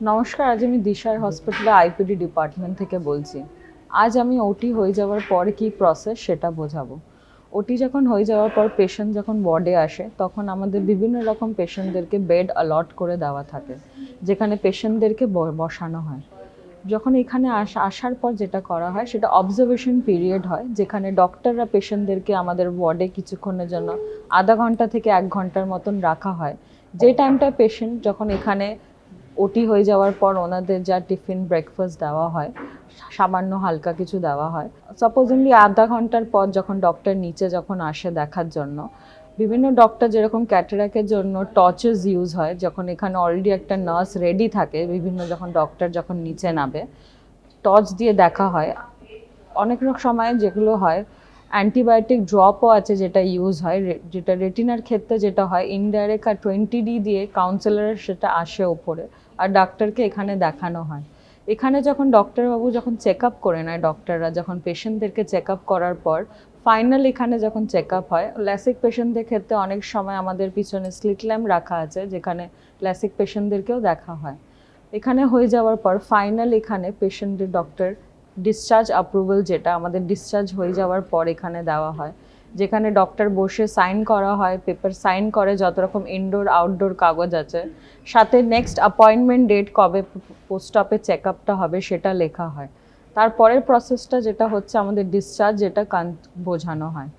নমস্কার আজ আমি দিশার হসপিটালে আইপিডি ডিপার্টমেন্ট থেকে বলছি। আজ আমি ওটি হয়ে যাওয়ার পর কি প্রসেস সেটা বোঝাবো। ওটি যখন হয়ে যাওয়ার পর পেশেন্ট যখন ওয়ার্ডে আসে তখন আমাদের বিভিন্ন রকম পেশেন্টদেরকে বেড অ্যালট করে দেওয়া থাকে যেখানে পেশেন্টদেরকে বসানো হয়। যখন এখানে আস- আসার পর যেটা করা হয় সেটা অবজারভেশন পিরিয়ড হয় যেখানে ডক্টররা পেশেন্টদেরকে আমাদের ওয়ার্ডে কিছুক্ষণের জন্য আধা ঘণ্টা থেকে এক ঘণ্টার মতন রাখা হয়। যে টাইমটা পেশেন্ট যখন এখানে ওটি হয়ে যাওয়ার পর ওনাদের যা টিফিন ব্রেকফাস্ট দেওয়া হয়, সামান্য হালকা কিছু দেওয়া হয়। সাপোজিংলি আধা ঘণ্টার পর যখন ডক্টর নিচে যখন আসে দেখার জন্য, বিভিন্ন ডক্টর যেরকম ক্যাটারাকের জন্য টর্চেস ইউজ হয়, যখন এখানে অলরেডি একটা নার্স রেডি থাকে, বিভিন্ন যখন ডক্টর যখন নিচে নামে টর্চ দিয়ে দেখা হয়। অনেক সময় যেগুলো হয় অ্যান্টিবায়োটিক ড্রপও আছে যেটা ইউজ হয় যেটা রেটিনার ক্ষেত্রে যেটা হয় ইনডাইরেক্ট আর টোয়েন্টি ডি দিয়ে কাউন্সিলরের সেটা আসে ওপরে আর ডাক্তারকে এখানে দেখানো হয়। এখানে যখন ডক্টরবাবু যখন চেক আপ করে নেয় ডক্টররা যখন পেশেন্টদেরকে চেক আপ করার পর ফাইনাল এখানে যখন চেক আপ হয় ল্যাসিক পেশেন্টদের ক্ষেত্রে অনেক সময় আমাদের পিছনে স্লিট ল্যাম্প রাখা আছে, যেখানে ল্যাসিক পেশেন্টদেরকেও দেখা হয়। এখানে হয়ে যাওয়ার পর ফাইনাল এখানে পেশেন্টের ডক্টর ডিসচার্জ অ্যাপ্রুভাল যেটা আমাদের ডিসচার্জ হয়ে যাওয়ার পর এখানে দেওয়া হয়। যেখানে ডক্টর বসে সাইন করা হয় পেপার সাইন করে যত রকম ইনডোর আউটডোর কাগজ আছে। সাথে নেক্সট অ্যাপয়েন্টমেন্ট ডেট কবে পোস্ট অপে চেক আপটা হবে সেটা লেখা হয়। তারপরের প্রসেসটা যেটা হচ্ছে আমাদের ডিসচার্জ যেটা কান বোঝানো হয়।